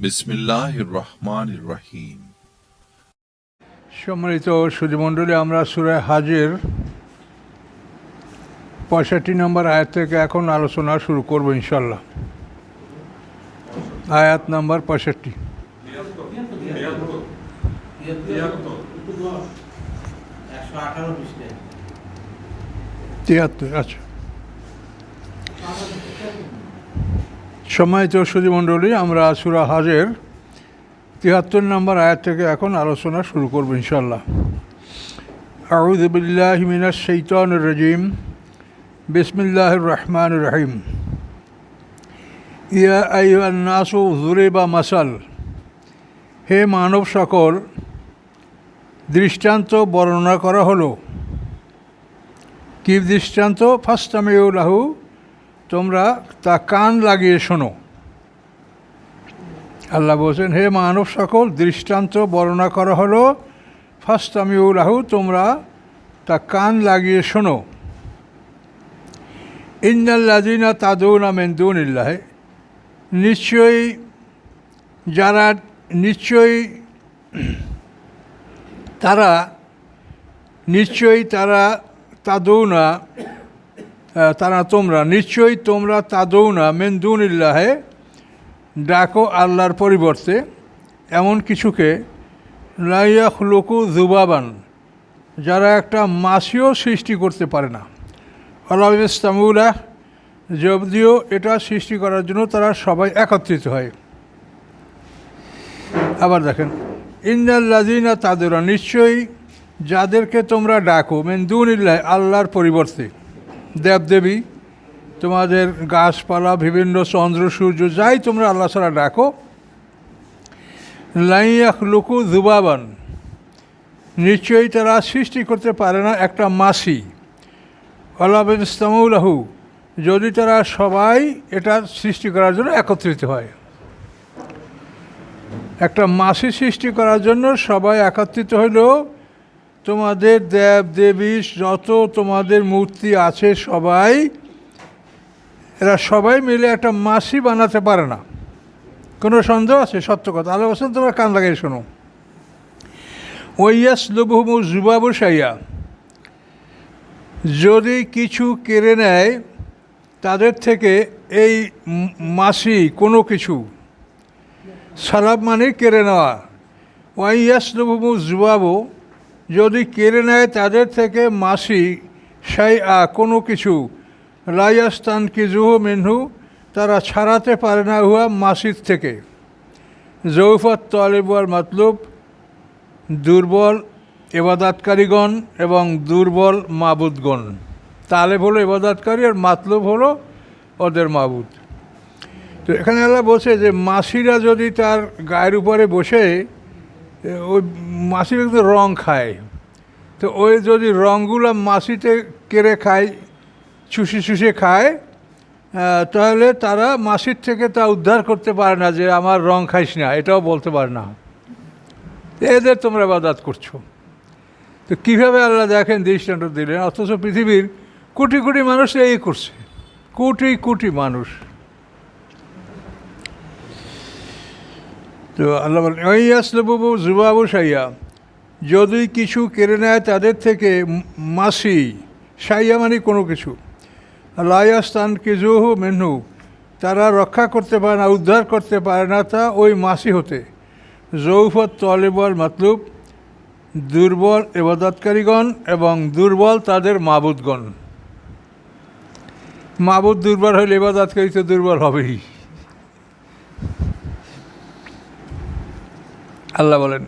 বিসমিল্লাহ রহমান রহিম সম্মানিত সুধীমণ্ডলী আমরা সুরায় হাজের পঁয়ষট্টি নম্বর আয়াত থেকে এখন আলোচনা শুরু করব ইনশাল্লাহ আয়াত নম্বর পঁয়ষট্টি। তিয়াত্তর আচ্ছা। সম্মানিত সুধীমণ্ডলী আমরা সুরা হাজের তিয়াত্তর নম্বর আয়াত থেকে এখন আলোচনা শুরু করব ইনশাল্লাহ আউদ বিল্লাহ মিনাস শৈতান রাজিম। বিসমিল্লাহ রহমান রহিম। ইয়া আইনাসু জুরেবা মাসাল। হে মানব সকল, দৃষ্টান্ত বর্ণনা করা হলো। কি দৃষ্টান্ত? ফাস্তামিউলাহু তোমরা তা কান লাগিয়ে শোনো। আল্লাহ বলছেন, হে মানব সকল, দৃষ্টান্ত বর্ণনা করা হলো ফাস্তামিউলাহু তোমরা তা কান লাগিয়ে শোনো। ইন্নাল্লাদিনা তাদৌনা মেন্দুনিল্লাহে নিশ্চয়ই যারা, নিশ্চয়ই তারা নিশ্চয়ই তারা তাদৌনা তারা তোমরা, নিশ্চয়ই তোমরা তাদৌ তাদৌনা মেন্দুনিল্লাহে ডাকো আল্লাহর পরিবর্তে এমন কিছুকে লাইয়াখ লোকু জুবাবান যারা একটা মাসিও সৃষ্টি করতে পারে না। আল্লাহ ইস্তামুল্লাহ যদিও এটা সৃষ্টি করার জন্য তারা সবাই একত্রিত হয়। আবার দেখেন ইন্দাল্লাদিনা তাদেরা, নিশ্চয়ই যাদেরকে তোমরা ডাকো মেন্দুনিল্লাহ, আল্লাহর পরিবর্তে দেবদেবী তোমাদের গাছপালা, বিভিন্ন চন্দ্র, সূর্য, যাই তোমরা আল্লাহ ছাড়া ডাকো। লাইয়াখ লুকু দুবাবান, নিশ্চয়ই তারা সৃষ্টি করতে পারে না একটা মাসি। আল্লাহু যদি তারা সবাই এটা সৃষ্টি করার জন্য একত্রিত হয়। একটা মাসি সৃষ্টি করার জন্য সবাই একত্রিত হইলেও তোমাদের দেব দেবী যত তোমাদের মূর্তি আছে সবাই, এরা সবাই মিলে একটা মাসি বানাতে পারে না। কোনো সন্দেহ আছে? সত্য কথা। আল্লাহ বলছেন তোমরা কান লাগাই শোনো। ওয়াইয়াস লবুহমু জুবাবু সাইয়া যদি কিছু কেড়ে নেয়, তাদের থেকে এই মাসি কোনো কিছু সালাব মানে কেড়ে নেওয়া। ওয়াইয়াস লবুহমু জুবাবু যদি কেড়ে নেয় তাদের থেকে মাসি সাই আ কোনো কিছু। লাইয়াস্তান কিজুহু মিনহু, তারা ছাড়াতে পারে না হুয়া মাসিদ থেকে। জৌফত তলেবুয়ার মতলব, দুর্বল এবাদাতকারীগণ এবং দুর্বল মাবুদগণ। তালেব হলো এবাদাতকারী আর মাতলব হলো ওদের মাবুদ। তো এখানে আল্লাহ বলছে যে মাসিরা যদি তার গায়ের উপরে বসে ওই মাসিরা কিন্তু রং খায়। তো ওই যদি রঙগুলো মাসিতে কেড়ে খায়, চুষে চুষে খায় তাহলে তারা মাসির থেকে তা উদ্ধার করতে পারে না যে আমার রং খাইস না, এটাও বলতে পারে না। এদের তোমরা বাদাত করছ। তো কীভাবে আল্লাহ দেখেন দৃষ্টান্ত দিলেন? অথচ পৃথিবীর কোটি কোটি মানুষ এই করছে। কোটি কোটি মানুষ। তো আল্লাহ বলেন ওই আসলবাবু জুবাবু সাইয়া যদি কিছু কেড়ে নেয় তাদের থেকে মাসি সাইয়া মানে কোনো কিছু। লায়াস্তান কিজুহু মেনহু। তারা রক্ষা করতে পারে না, উদ্ধার করতে পারে না তা ওই মাসি হতে। জৌফত তলেবল মতলুব। দুর্বল এবাদতকারীগণ এবং দুর্বল তাদের মাবুদগণ। মাবুদ দুর্বল হলে এবাদতকারী তো দুর্বল হবেই। আল্লাহ বলেন,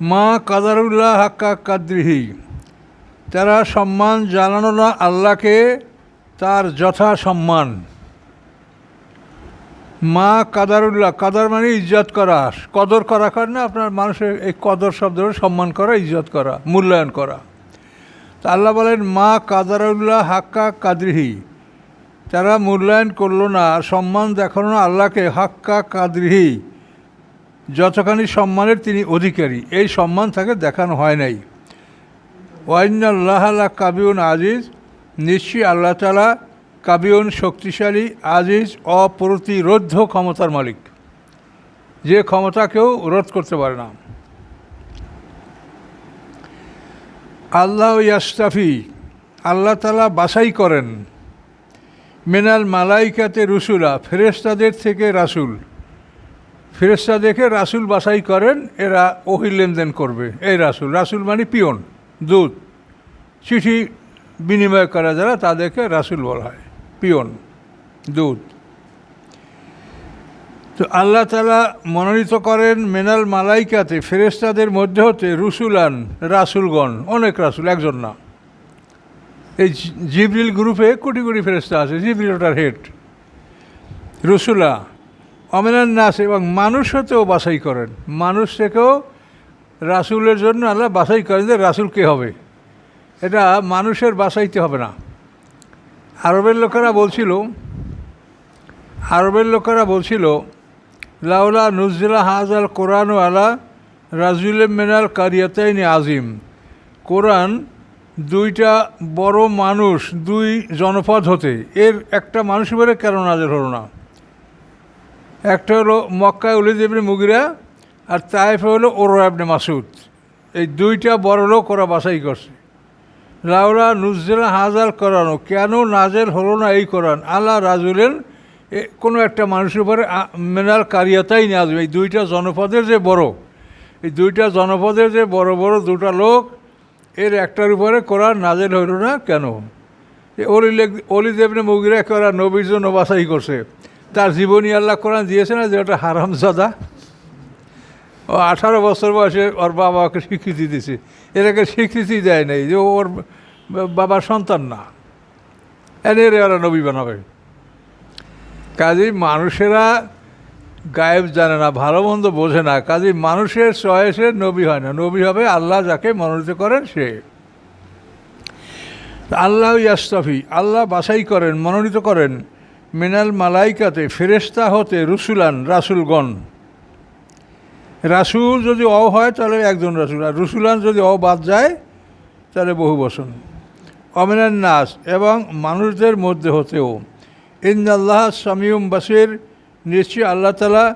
মা কাদারুল্লাহ হাক্কা কাদ্রিহি, তারা সম্মান জানানো না আল্লাহকে, তার যথা সম্মান। মা কাদারুল্লাহ, কাদার মানে ইজ্জত করা, কদর করা কর না, আপনার মানুষের এই কদর শব্দের সম্মান করা, ইজ্জত করা, মূল্যায়ন করা। তা আল্লাহ বলেন, মা কাদারুল্লাহ হাক্কা কাদরিহি, তারা মূল্যায়ন করল না সম্মান দেখাল না আল্লাহকে, হাক্কা কাদরিহি। যতখানি সম্মানের তিনি অধিকারী, এই সম্মান তাকে দেখানো হয় নাই। ওয়াইনাল্লাহ আল্লাহ কাবিউন আজিজ, নিশ্চয়ই আল্লাহ তালা কাবিউন শক্তিশালী, আজিজ, অপ্রতিরোধ্য ক্ষমতার মালিক। যে ক্ষমতা কেউ রোধ করতে পারে না। আল্লাহ ইয়াস্তাফি, আল্লাহ তালা বাছাই করেন। মেনাল মালাইকাতে রসুলা ফেরেস্তাদের থেকে রাসুল। ফেরেস্তা দেখে রাসুল বাছাই করেন, এরা ওহি লেনদেন করবে। এই রাসুল রাসুল মানে পিয়ন, দূত। চিঠি বিনিময় করা যারা, তাদেরকে রাসুল বলা হয়, পিয়ন, দূত। তো আল্লাহ তালা মনোনীত করেন মেনাল মালাইকাতে ফেরেস্তাদের মধ্যে হতে রসুলান, রাসুলগণ, অনেক রাসুল, একজন না। এই জিবরিল গ্রুপে কোটি কোটি ফেরেস্তা আছে, জিবরিল ওটার হেড। রসুলা অমেনান নাস এবং মানুষ হতেও বাছাই করেন। মানুষ থেকেও রাসুলের জন্য আল্লাহ বাছাই করেন যে রাসুল কে হবে। এটা মানুষের বাছাইতে হবে না। আরবের লোকেরা বলছিল, আরবের লোকেরা বলছিল, লাউলা নুজলা হাজাল কোরআন আলা রাজুল মেনাল কারিয়াতাইনি আজিম কোরআন দুইটা বড় মানুষ, দুই জনপদ হতে। এর একটা মানুষ বেড়ে কেন নাজের হলো না? একটা হলো মক্কায় উলিদ ইবনে মুগিরা আর তাইফে হলো ওরো আবনে মাসুদ এই দুইটা বড় লোক ওরা বাছাই করছে। লাউলা নুজলা হাজাল করানো কেন নাজেল হলো না এই কোরআন? আল্লাহ রাজুলেন এ কোনো একটা মানুষের উপরে মেনাল কারিয়াতাই নিয়ে আসবে। এই দুইটা জনপদের যে বড়, এই দুইটা জনপদের যে বড় বড় দুটা লোক, এর একটার উপরে কোরআন নাজেল হইল না কেন? অলি অলি দেবনে মুগিরা করা নবীর জন্য বাছাই করছে। তার জীবনী আল্লাহ কোরআন দিয়েছে না যে ওটা হারামজাদা ও আঠারো বছর বয়সে ওর বাবাকে স্বীকৃতি দিছে। এটাকে স্বীকৃতি দেয় নাই যে ওর বাবার সন্তান না। এনে ওরা নবী বানাবে। কাজেই মানুষেরা গায়েব জানে না, ভালো মন্দ বোঝে না। কাজেই মানুষের চয়েসে নবী হয় না। নবী হবে আল্লাহ যাকে মনোনীত করেন সে। আল্লাহ ইয়াস্তাফি, আল্লাহ বাছাই করেন, মনোনীত করেন। মিনাল মালাইকাতে ফেরেস্তা হতে রসুলান রাসুলগণ। রাসুল যদি অ হয়, তাহলে একজন রাসুল। আর রসুলান যদি অ বাদ যায়, তাহলে বহু বসন অমিনান নাস, এবং মানুষদের মধ্যে হতেও ইন্দাল্লাহ সামিউম বাসির, নিশ্চয়ই আল্লাহ তালা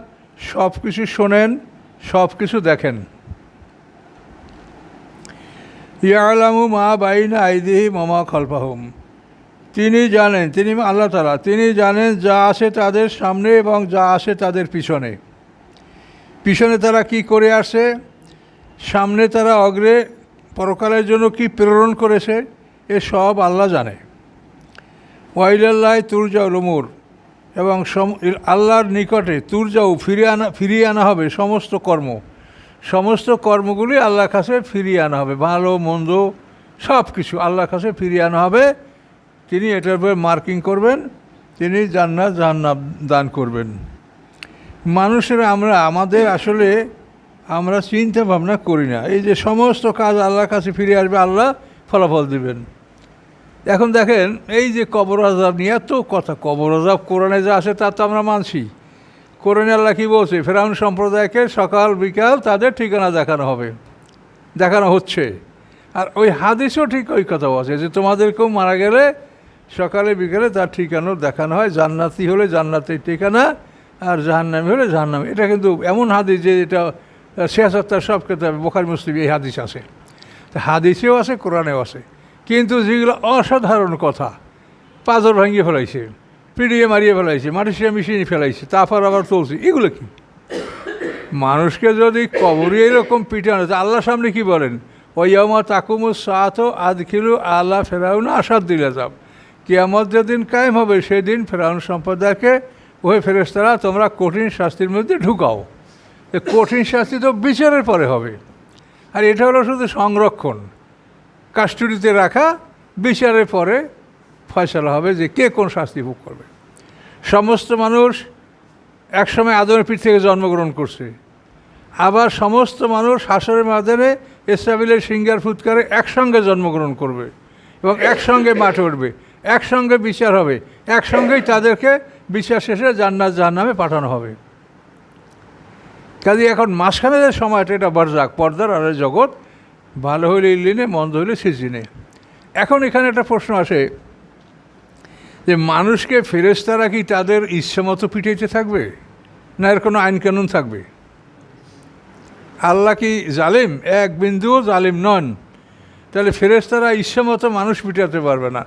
সব কিছু শোনেন সব কিছু দেখেন। ইয়ালামু মা বাইনা আইদিহি মামা খলফাহুম। তিনি জানেন, তিনি আল্লাহ তালা তিনি জানেন যা আসে তাদের সামনে এবং যা আসে তাদের পিছনে। পিছনে তারা কি করে আসে? সামনে তারা অগ্রে, পরকালের জন্য কি প্রেরণ করেছে? এ সব আল্লাহ জানে। ওয়াইলাল্লাহ তুরজাউল উমুর এবং আল্লাহর নিকটে তুরজাউ, ফিরিয়ে আনা ফিরিয়ে আনা হবে সমস্ত কর্ম। সমস্ত কর্মগুলি আল্লাহর কাছে ফিরিয়ে আনা হবে। ভালো, মন্দ সব কিছু আল্লাহর কাছে ফিরিয়ে আনা হবে। তিনি এটার উপরে মার্কিং করবেন, তিনি জান্নাত, জাহান্নাম দান করবেন। মানুষের আমরা, আমাদের আসলে আমরা চিন্তা ভাবনা করি না। এই যে সমস্ত কাজ আল্লাহর কাছে ফিরে আসবে, আল্লাহ ফলাফল দিবেন। এখন দেখেন, এই যে কবর আজাব নিয়ে এত কথা, কবর আজাব কোরআনে যা আছে তা তো আমরা মানছি। কোরআনে আল্লাহ কী বলছে? ফেরাউন সম্প্রদায়কে সকাল, বিকাল তাদের ঠিকানা দেখানো হবে, দেখানো হচ্ছে। আর ওই হাদিসও ঠিক ওই কথা বলছে যে তোমাদেরকেও মারা গেলে সকালে, বিকালে তার ঠিকানা দেখানো হয়। জান্নাতি হলে জান্নাতের ঠিকানা আর জাহান্নামি হলে জাহান্নামি। এটা কিন্তু এমন হাদিস যে এটা শেষাত্তার সব কেতাবে, বোখারি, মুসলিম এই হাদিস আছে। তা হাদিসেও আছে, কোরআনেও আছে। কিন্তু যেগুলো অসাধারণ কথা পাজর ভাঙিয়ে ফেলাইছে পিড়িয়ে মারিয়ে ফেলাইছে মাটিসিয়া মিশিয়ে ফেলাইছে, তারপর আবার চলছে, এগুলো কি? মানুষকে যদি কবরে এরকম পিটানো, তো আল্লাহর সামনে কি বলেন? ওয়ামা তাকুমু সাত আদখিলু আল্লাহ ফেরাউন আসাদ দিলে যাব কিয়ামত যেদিন কায়েম হবে, সেদিন ফেরাউন সম্প্রদায়কে ওই ফেরেস্তারা তোমরা কঠিন শাস্তির মধ্যে ঢুকাও। কঠিন শাস্তি তো বিচারের পরে হবে। আর এটা হলো শুধু সংরক্ষণ। কাস্টডিতে রাখা, বিচারের পরে ফয়সলা হবে যে কে কোন শাস্তি ভোগ করবে। সমস্ত মানুষ একসময় আদমের পিঠ থেকে জন্মগ্রহণ করছে। আবার সমস্ত মানুষ হাসরের মাধ্যমে এসাবিলের সিঙ্গার ফুৎকারে একসঙ্গে জন্মগ্রহণ করবে এবং একসঙ্গে মাঠে উঠবে। একসঙ্গে বিচার হবে। একসঙ্গেই তাদেরকে বিচার শেষে জান্নাত জাহান্নামে পাঠানো হবে। কাজে এখন মাঝখানে যে সময়টা এটা বরজাক, পর্দার আর জগৎ, ভালো হইলে ইলিনে মন্দ হইলে সিজিনে এখন এখানে একটা প্রশ্ন আসে যে মানুষকে ফেরেস্তারা কি তাদের ইচ্ছে মতো পিটাইতে থাকবে? না এর কোনো আইন কানুন থাকবে? আল্লাহ কি জালিম? এক বিন্দুও জালিম নন। তাহলে ফেরেশতারা ইচ্ছে মতো মানুষ পিটাতে পারবে না।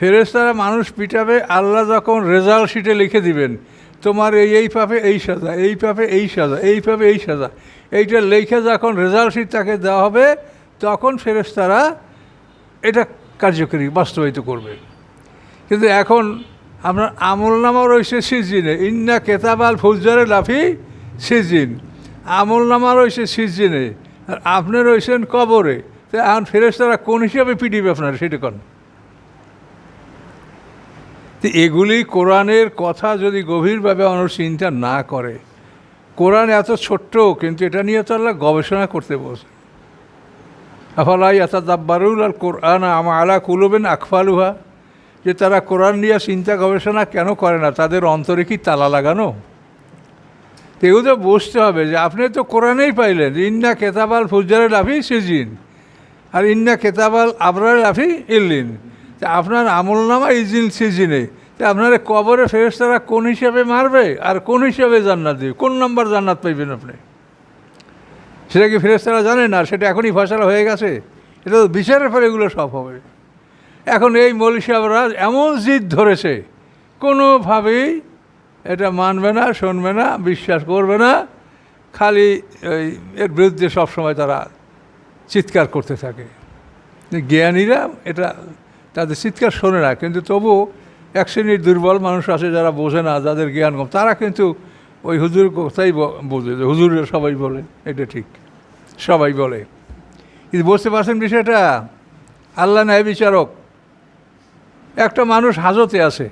ফেরেশতারা মানুষ পিটাবে, আল্লাহ যখন রেজাল্ট শিটে লিখে দিবেন, তোমার এই এই পাপে এই সাজা, এই পাপে এই সাজা, এই পাপে এই সাজা। এইটা লেখে যখন রেজাল্ট শিট তাকে দেওয়া হবে, তখন ফেরেশতারা এটা কার্যকরী, বাস্তবায়িত করবে। কিন্তু এখন আপনার আমল নামা রয়েছে সিজিনে। ইন্না কেতাবাল ফৌজারে লাফি সিজিন। আমল নামা রয়েছে সিজিনে। আর আপনি রয়েছেন কবরে। তো এখন ফেরেস্তারা কোন হিসাবে পিটিবে আপনার সেটা কোন? এগুলি কোরআনের কথা যদি গভীরভাবে মানুষ চিন্তা না করে, কোরআন এত ছোট্ট, কিন্তু এটা নিয়ে তো আল্লাহ গবেষণা করতে বসে আফালাই আতা দাব্বারুল আর কোরআন আমা আলা কুলবেন আকফালুহা? যে তারা কোরআন নিয়ে চিন্তা গবেষণা কেন করে না? তাদের অন্তরে কি তালা লাগানো? এগুলো তো বুঝতে হবে যে আপনি তো কোরআনেই পাইলেন। ইন্না কেতাবাল ফুজারে লাফি সিজিন, আর ইন্না কেতাবাল আবরার লাফি ইল্লিন। তা আপনার আমল নামা ইজিন সিজিনে তা আপনার কবরে ফেরেস্তারা কোন হিসাবে মারবে? আর কোন হিসাবে জান্নাত দেবে? কোন নাম্বার জান্নাত পাইবেন আপনি? সেটা কি ফেরেস্তারা জানেন? না সেটা এখনই ফসলা হয়ে গেছে? এটা তো বিচারের পরে এগুলো সব হবে। এখন এই মৌলী সাহেবরা এমন জিদ ধরেছে, কোনোভাবেই এটা মানবে না, শুনবে না, বিশ্বাস করবে না। খালি ওই এর বিরুদ্ধে সবসময় তারা চিৎকার করতে থাকে। জ্ঞানীরা এটা তাদের চিৎকার শোনে না, কিন্তু তবু এক শ্রেণির দুর্বল মানুষ আছে যারা বোঝে না, যাদের জ্ঞান কম, তারা কিন্তু ওই হুজুর কথাই বোঝে যে হুজুরের সবাই বলে, এটা ঠিক, সবাই বলে। কিন্তু বুঝতে পারছেন বিষয়টা? আল্লাহ ন্যায় বিচারক। একটা মানুষ হাজতে আছে,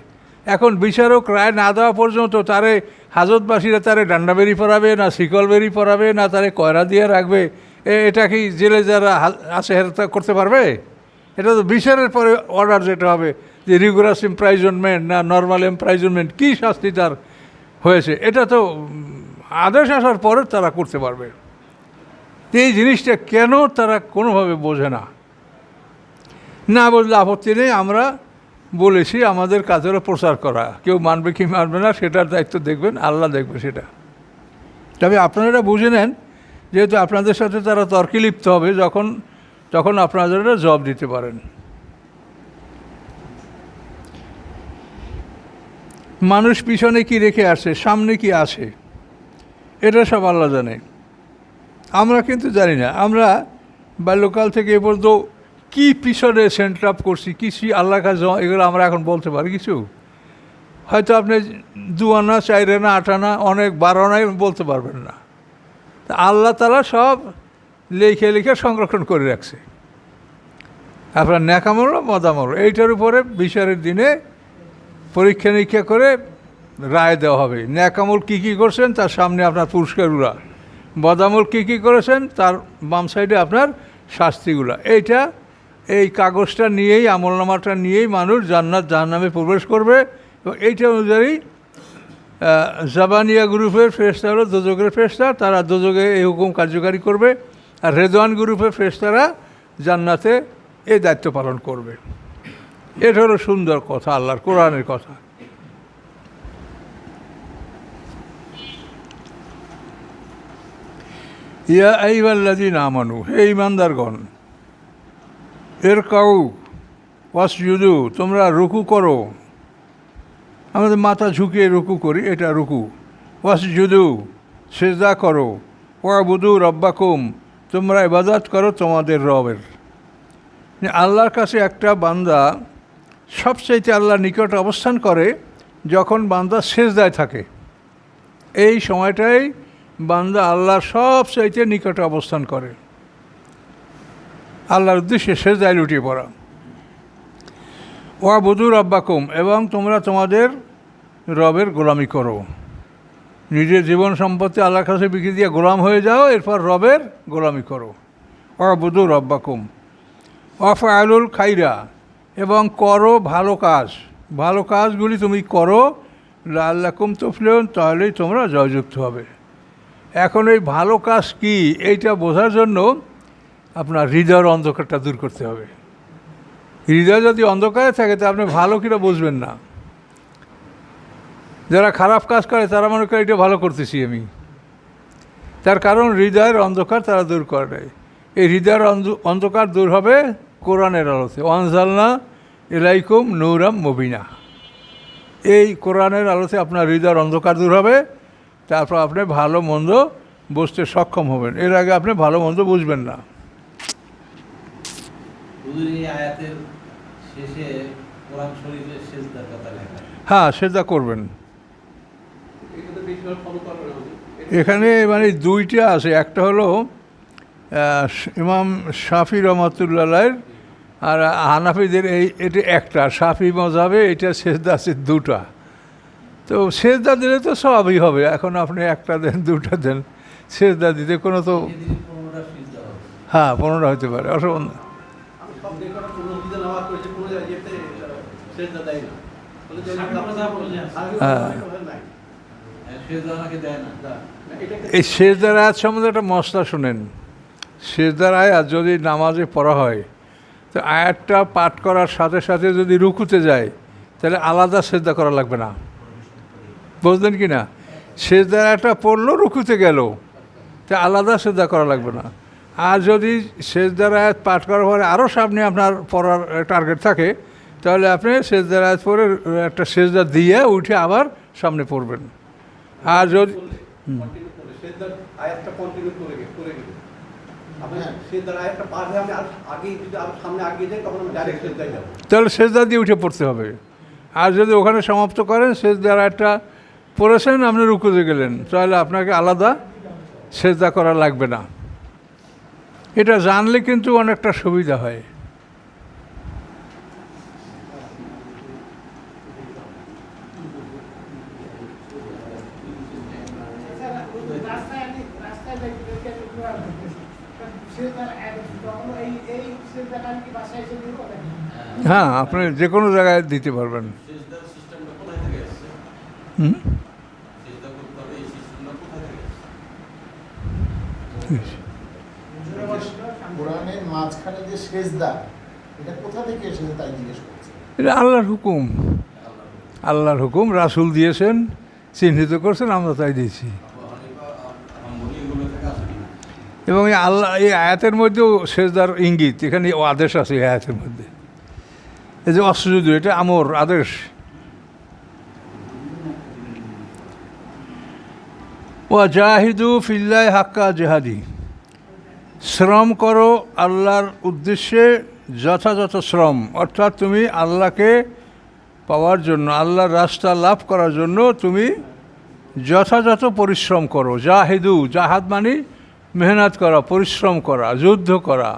এখন বিচারক রায় না দেওয়া পর্যন্ত তারে হাজতবাসীরা তারে ডান্ডা বেরি পরাবে না, শিকল বেরি পরাবে না, তারে কয়রা দিয়ে রাখবে এটা কি জেলে যারা আছে এরা তা করতে পারবে? এটা তো বিচারের পরে অর্ডার যেটা হবে, যে রিগুলাস এমপ্রাইজনমেন্ট না নর্মাল এমপ্রাইজনমেন্ট কী শাস্তি তার হয়েছে? এটা তো আদেশ আসার পরে তারা করতে পারবে। এই জিনিসটা কেন তারা কোনোভাবে বোঝে না? না বললে আপত্তি নেই, আমরা বলেছি আমাদের কাজেরও প্রচার করা। কেউ মানবে কি মানবে না, সেটার দায়িত্ব দেখবেন, আল্লাহ দেখবে সেটা। তবে আপনারা বুঝে নেন, যেহেতু আপনাদের সাথে তারা তর্কে লিপ্ত হবে, যখন তখন আপনারা জব দিতে পারেন। মানুষ পিছনে কি রেখে আসে, সামনে কি আসে, এটা সব আল্লাহ জানে। আমরা কিন্তু জানি না, আমরা বাল্যকাল থেকে এ পর্যন্ত কী পিছনে সেন্ট আপ করছি কিছু আল্লাহ কাজ এগুলো আমরা এখন বলতে পারি কিছু? হয়তো আপনি দু আনা, চার আনা, আট আনা, অনেক বারো আনাই বলতে পারবেন না। আল্লাহ তালা সব লিখে লিখে সংরক্ষণ করে রাখছে। আপনার ন্যাকামল মদামল এইটার উপরে বিচারের দিনে পরীক্ষা নিরীক্ষা করে রায় দেওয়া হবে। ন্যাকামল কী কী করছেন, তার সামনে আপনার পুরস্কারগুলা। বদামল কী কী করেছেন, তার বাম সাইডে আপনার শাস্তিগুলা। এইটা, এই কাগজটা নিয়েই, আমলনামাটা নিয়েই মানুষ জান্নাত জাহান্নামে প্রবেশ করবে এবং এইটা অনুযায়ী জাবানিয়া গ্রুপের ফেরেস্তা হলো দোজকের ফেরেস্তা তারা দোজকে এই হুকুম কার্যকারী করবে। আর রেদওয়ান গ্রুপের ফেরেস্তারা জান্নাতে এই দায়িত্ব পালন করবে। এটা হলো সুন্দর কথা, আল্লাহর কোরআনের কথা। ইয়া আইবাল্লাদিন আমানু, হে ইমানদারগণ এর কাউ, ওয়াসজুদু, তোমরা রুকু করো। আমাদের মাথা ঝুঁকিয়ে রুকু করি, এটা রুকু। ওয়াসজুদু, সেজদা করো। ওয়াবুদু রব্বাকুম তোমরা ইবাদত করো তোমাদের রবের। যে আল্লাহর কাছে একটা বান্দা সবচাইতে আল্লাহর নিকট অবস্থান করে যখন বান্দা শেষ সেজদায় থাকে। এই সময়টাই বান্দা আল্লাহর সবচাইতে নিকটে অবস্থান করে। আল্লাহর উদ্দেশ্যে সেজদায় লুটিয়ে পড়া। ওয়া বধুর আব্বাকুম এবং তোমরা তোমাদের রবের গোলামি করো। নিজের জীবন সম্পত্তি আল্লাহর কাছে বিক্রি দিয়ে গোলাম হয়ে যাও, এরপর রবের গোলামি করো। ওয়া বধুর আব্বাকুম অফ আলুল খাইরা। এবং করো ভালো কাজ। ভালো কাজগুলি তুমি করো আল্লাকুম তফলেন তাহলেই তোমরা জয়যুক্ত হবে। এখন এই ভালো কাজ কি, এইটা বোঝার জন্য আপনার হৃদয়ের অন্ধকারটা দূর করতে হবে। হৃদয় যদি অন্ধকারে থাকে, তা আপনি ভালো কিনা বুঝবেন না। যারা খারাপ কাজ করে তারা মনে করে এটা ভালো করতেছি আমি। তার কারণ হৃদয়ের অন্ধকার তারা দূর করে নাই। এই হৃদয়ের অন্ধ- অন্ধকার দূর হবে কোরআনের আলোতে। অনজালনা এলাইকুম নৌরাম মবিনা। এই কোরআনের আলোতে আপনার হৃদয়ের অন্ধকার দূর হবে। তারপর আপনি ভালো মন্দ বুঝতে সক্ষম হবেন। এর আগে আপনি ভালো মন্দ বুঝবেন না। হ্যাঁ সেটা করবেন। এখানে মানে দুইটা আছে। একটা হলো ইমাম শাফি রহমতুল্লাহ আর হানাফিদের এই এটা একটা। শাফি মজাবে এটা সেজদা আছে দুটা। তো সেজদা দিলে তো সবই হবে। এখন আপনি একটা দেন দুটা দেন সেজদা দিতে কোনো তো পনেরোটা হ্যাঁ পনেরো হতে পারে। অসম হ্যাঁ। নাই সিজদা ওনাকে দেয় না না, এটাকে এই সেজদার আয়াত সম্বন্ধে একটা মশলা শুনেন। সেজদার আয়াত যদি নামাজে পড়া হয়, তো আয়াতটা পাঠ করার সাথে সাথে যদি রুকুতে যায়, তাহলে আলাদা সেজদা করা লাগবে না। বুঝলেন কি না? সেজদার আয়াতটা পড়ল, রুকুতে গেল, তা আলাদা সেজদা করা লাগবে না। আর যদি সেজদার আয়াত পাঠ করার পরে আরও সামনে আপনার পড়ার টার্গেট থাকে, তাহলে আপনি সেজদার আয়াত পরে একটা সেজদা দিয়ে উঠে আবার সামনে পড়বেন। আর যদি তাহলে সেজদা দিয়ে উঠে পড়তে হবে। আর যদি ওখানে সমাপ্ত করেন সেজদার একটা পড়েছেন আপনি রুকুতে গেলেন। তাহলে আপনাকে আলাদা সেজদা করা লাগবে না। এটা জানলে কিন্তু অনেকটা সুবিধা হয় রাস্তায় আমি রাস্তায় ব্যক্তিদেরকে উপহার করতেছি সে তার তখন এই এই সে টাকা আমি কি বাসায় এসে দিব নাকি? হ্যাঁ আপনি যে কোনো জায়গায় দিতে পারবেন। হুম? কোরআনের মাঝখানে যে সেজদা এটা কোথা থেকে এসেছে তাই জিজ্ঞেস করছে? এটা আল্লাহর হুকুম। আল্লাহর হুকুম রাসুল দিয়েছেন চিহ্নিত করছেন আমরা তাই দিয়েছি? এবং এই আল্লাহ এই আয়াতের মধ্যেও সেজদার ইঙ্গিত এখানে আদেশ আছে এই আয়াতের মধ্যে। এই যে অসুযুদ এটা আমর, আদেশ। ও জাহিদু ফিল্লাহ হাক্কা জেহাদি। শ্রম করো আল্লাহর উদ্দেশ্যে যথাযথ শ্রম। অর্থাৎ তুমি আল্লাহকে পাওয়ার জন্য, আল্লাহর রাস্তা লাভ করার জন্য তুমি যথাযথ পরিশ্রম করো। জাহিদু, জাহাদ মানে মেহনত করা, পরিশ্রম করা, যুদ্ধ করা।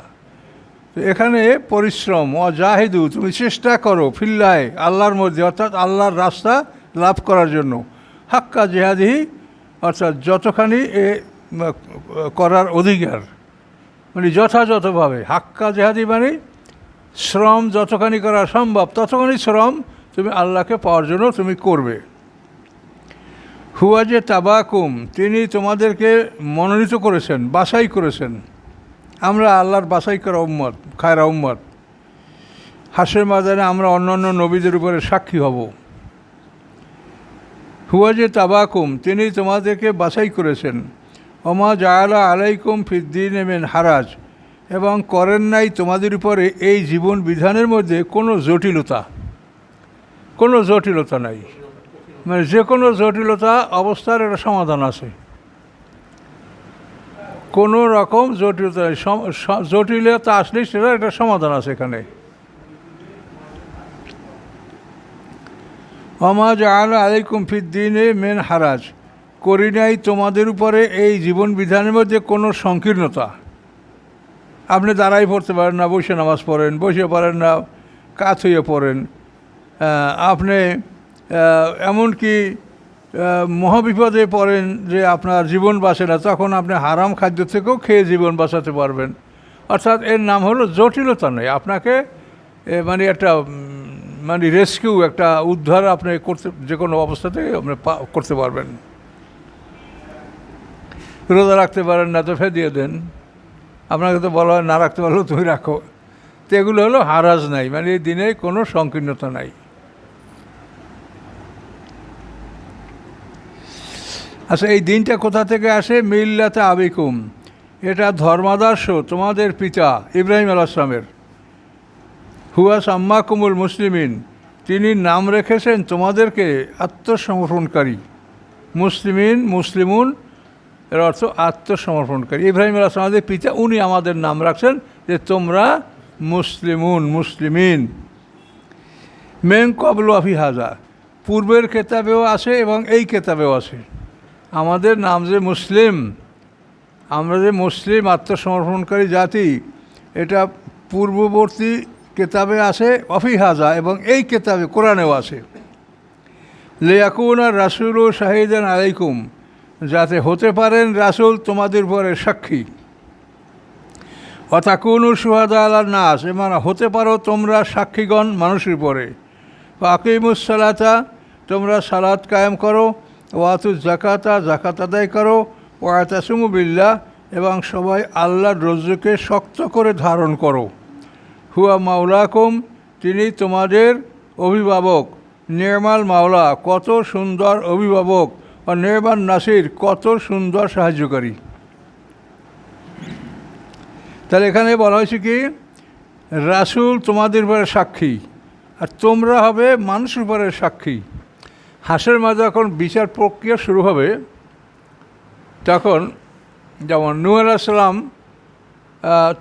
এখানে পরিশ্রম, অজাহিদু, তুমি চেষ্টা করো ফিল্লায়, আল্লাহর মধ্যে, অর্থাৎ আল্লাহর রাস্তা লাভ করার জন্য। হাক্কা জেহাদিহি, অর্থাৎ যতখানি এ করার অধিকার। মানে যথাযথভাবে, হাক্কা জেহাদি মানে শ্রম যতখানি করা সম্ভব, ততখানি শ্রম তুমি আল্লাহকে পাওয়ার জন্য তুমি করবে। হুয়া যে তাবাকুম, তিনি তোমাদেরকে মনোনীত করেছেন, বাছাই করেছেন। আমরা আল্লাহর বাছাই করা উম্মত, খায়রা উম্মত। হাসের মাদানে আমরা অন্যান্য নবীদের উপরে সাক্ষী হব। হুয়া যে তাবাকুম, তিনি তোমাদেরকে বাছাই করেছেন। অমা জায়ালা আলাইকুম ফিদ্দিন এমেন হারাজ, এবং করেন নাই তোমাদের উপরে এই জীবন বিধানের মধ্যে কোনো জটিলতা। কোনো জটিলতা নাই। মানে যে কোনো জটিলতা অবস্থার একটা সমাধান আছে। কোনো রকম জটিলতা জটিলতা আসলে সেটা একটা সমাধান আছে এখানে। অমাজ আলা আলাইকুম ফিদ্দিনে মেন হারাজ। করি নাই তোমাদের উপরে এই জীবন বিধানের মধ্যে কোনো সংকীর্ণতা। আপনি দাঁড়াই পড়তে পারেন না, বসে নামাজ পড়েন, বসে পারেন না, কাত হয়ে পড়েন। আপনি এমনকি মহাবিপদে পড়েন যে আপনার জীবন বাঁচে না, তখন আপনি হারাম খাদ্য থেকেও খেয়ে জীবন বাঁচাতে পারবেন। অর্থাৎ এর নাম হলো জটিলতা নয়, আপনাকে মানে একটা মানে রেস্কিউ একটা উদ্ধার আপনি করতে, যে কোনো অবস্থাতে আপনি করতে পারবেন। রোজা রাখতে পারেন না তো ফে দিয়ে দেন। আপনাকে তো বলা হয় না রাখতে পারলেও তুমি রাখো। তো এগুলো হলো হারাজ নাই মানে এই দিনে কোনো সংকীর্ণতা নাই। আচ্ছা এই দিনটা কোথা থেকে আসে? মিল্লাতে আবিকুম। এটা ধর্মাদর্শ, তোমাদের পিতা ইব্রাহিম আলাইসলামের হুয়া সাম্মা কুমুল মুসলিমিন, তিনি নাম রেখেছেন তোমাদেরকে আত্মসমর্পণকারী। মুসলিমিন, মুসলিমুন, এর অর্থ আত্মসমর্পণকারী। ইব্রাহিম আলাহ আমাদের পিতা, উনি আমাদের নাম রাখছেন যে তোমরা মুসলিমুন, মুসলিমিন। মেন কবল আফি হাজা, পূর্বের কেতাবেও আছে এবং এই কেতাবেও আছে আমাদের নাম যে মুসলিম, আমরা যে মুসলিম আত্মসমর্পণকারী জাতি, এটা পূর্ববর্তী কেতাবে আছে অফি হাজা এবং এই কেতাবে, কোরআনেও আছে লেয়াকুন আর রাসুল ও শাহিদান আলাইকুম, যাতে হতে পারেন রাসুল তোমাদের পরে সাক্ষী। অথাকুনু সুহাদা আলার নাস এমন হতে পারো তোমরা সাক্ষীগণ মানুষের পরে আকিমুসালাতা তোমরা সালাত কায়েম করো। ওয়াতু জাকাতা জাকাত আদায় করো, ওয়াতাসুমু বিল্লাহ, এবং সবাই আল্লাহর রজ্জুকে শক্ত করে ধারণ করো। হুয়া মাওলাকুম, তিনি তোমাদের অভিভাবক। নির্মাল মাওলা, কত সুন্দর অভিভাবক, ও নির্মাল নাসির, কত সুন্দর সাহায্যকারী। তাহলে এখানে বলা হয়েছে কি, রাসুল তোমাদের উপরে সাক্ষী, আর তোমরা হবে মানুষের উপরে সাক্ষী। হাসের মাঝে যখন বিচার প্রক্রিয়া শুরু হবে, তখন যেমন নূহ আলাইসালাম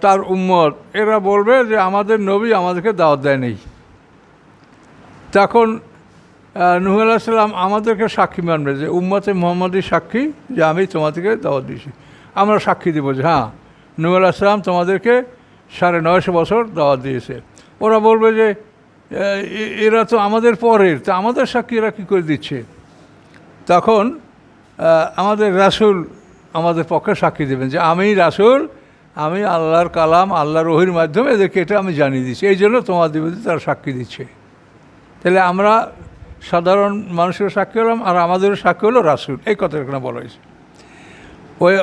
তার উম্মত, এরা বলবে যে আমাদের নবী আমাদেরকে দাওয়াত দেয় নেই তখন নুহ আলাইসাল্লাম আমাদেরকে সাক্ষী মানবে যে উম্মতে মোহাম্মদী সাক্ষী, যে আমি তোমাদেরকে দাওয়াত দিয়েছি। আমরা সাক্ষী দেবো যে হ্যাঁ নুহ আলাইসাল্লাম তোমাদেরকে সাড়ে নয়শো বছর দাওয়াত দিয়েছে। ওরা বলবে যে এরা তো আমাদের পরের, তা আমাদের সাক্ষী এরা কী করে দিচ্ছে? তখন আমাদের রাসুল আমাদের পক্ষে সাক্ষী দেবেন যে, আমি রাসুল, আমি আল্লাহর কালাম আল্লাহর রহির মাধ্যমে এদেরকে এটা আমি জানিয়ে দিচ্ছি। এই জন্য তোমাদের বিরুদ্ধে তারা সাক্ষী দিচ্ছে। তাহলে আমরা সাধারণ মানুষের সাক্ষী হলাম আর আমাদেরও সাক্ষী হলো রাসুল। এই কথা এখানে বলা হয়েছে। ওই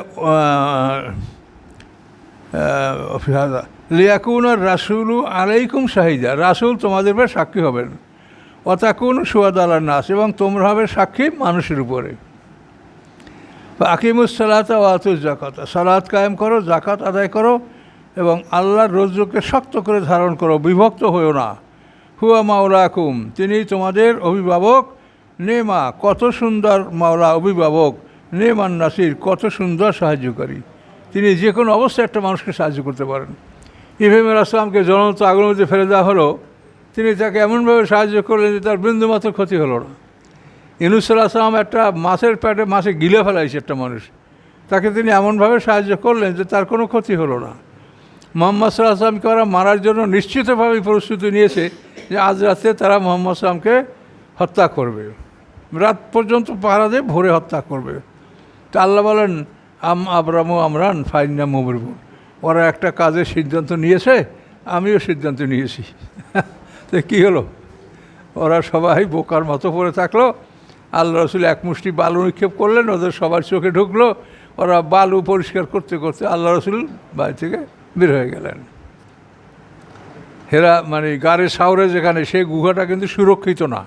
লিয়াকুন আর রাসুলু আলাইকুম শাহিদা। রাসুল তোমাদের উপরে সাক্ষী হবেন। অতাকুন সুয়াদ আল্লাহ নাস, এবং তোমরা হবে সাক্ষী মানুষের উপরে। আকিমুসালাত ওয়াতুজ জাকাত সালাত কায়েম করো জাকাত আদায় করো, এবং আল্লাহর রজ্জুকে শক্ত করে ধারণ করো, বিভক্ত হয়েও না। হুয়া মাওলা মাওলাকুম, তিনি তোমাদের অভিভাবক। নেমা, কত সুন্দর মাওলা অভিভাবক। নেমান নাসির কত সুন্দর সাহায্যকারী। তিনি যে কোনো অবস্থায় একটা মানুষকে সাহায্য করতে পারেন। ইব্রাহিম আসলামকে জনত আগুনের মধ্যে ফেলে দেওয়া হলো। তিনি তাকে এমনভাবে সাহায্য করলেন যে তার বিন্দুমাত্র ক্ষতি হলো না। ইনুসাল্লাহ আসলাম একটা মাছের প্যাটে মাছে গিলে ফেলাইছে একটা মানুষ। তাকে তিনি এমনভাবে সাহায্য করলেন যে তার কোনো ক্ষতি হলো না। মোহাম্মদ সাল্লাহ আসলামকে ওরা মারার জন্য নিশ্চিতভাবে প্রস্তুতি নিয়েছে যে আজ রাতে তারা মোহাম্মদ সাল্লামকে হত্যা করবে। রাত পর্যন্ত পাহারা দিয়ে ভোরে হত্যা করবে। তা আল্লাহ বলেন আম আবরামু আমরান ফাইন্না মুবরবু। ওরা একটা কাজের সিদ্ধান্ত নিয়েছে, আমিও সিদ্ধান্ত নিয়েছি। তো কী হলো? ওরা সবাই বোকার মতো পড়ে থাকল। আল্লাহ রসুল এক মুষ্টি বালু নিক্ষেপ করলেন, ওদের সবার চোখে ঢুকলো। ওরা বালু পরিষ্কার করতে করতে আল্লাহ রসুল বাড়ি থেকে বের হয়ে গেলেন। হেরা মানে গাড়ির সাউরে যেখানে সেই গুহাটা কিন্তু সুরক্ষিত না।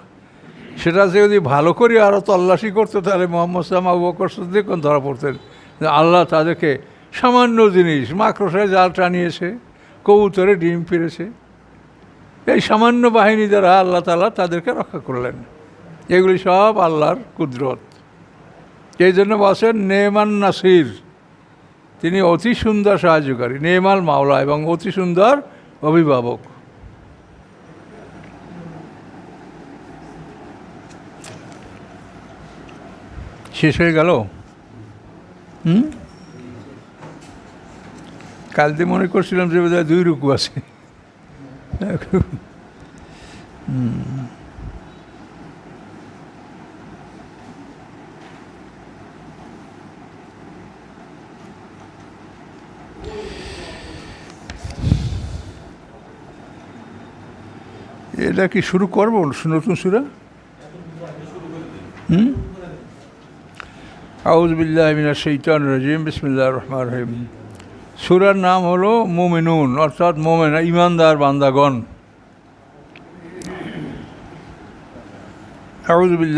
সেটা যদি ভালো করে আরও তল্লাশি করতো, তাহলে মোহাম্মদ সালাম আবু বকর সিদ্দিক ধরা পড়তেন? আল্লাহ তাদেরকে সামান্য জিনিস, মাকড়সায় জাল টানিয়েছে, কবুতরে ডিম ফিরেছে। এই সামান্য বাহিনী দ্বারা আল্লাহ তালা তাদেরকে রক্ষা করলেন। এগুলি সব আল্লাহর কুদরত। এই জন্য বসেন নেমান নাসির, তিনি অতি সুন্দর সাহায্যকারী, নেমাল মাওলা এবং অতি সুন্দর অভিভাবক। শেষ হয়ে গেল? হুম? কাল দিয়ে মনে করছিলাম যে বোধহয় দুই রুকু আছে। এটা কি শুরু করব নতুন সুরা? হুম? আউজবিল্লাহ মিনা শৈতান রাজিম বিসমিল্লা রহমান রহিম। সুরার নাম হলো মোমিনুন, অর্থাৎ মোমেন, ইমানদার বান্দাগণ। আউজবিল্লাহ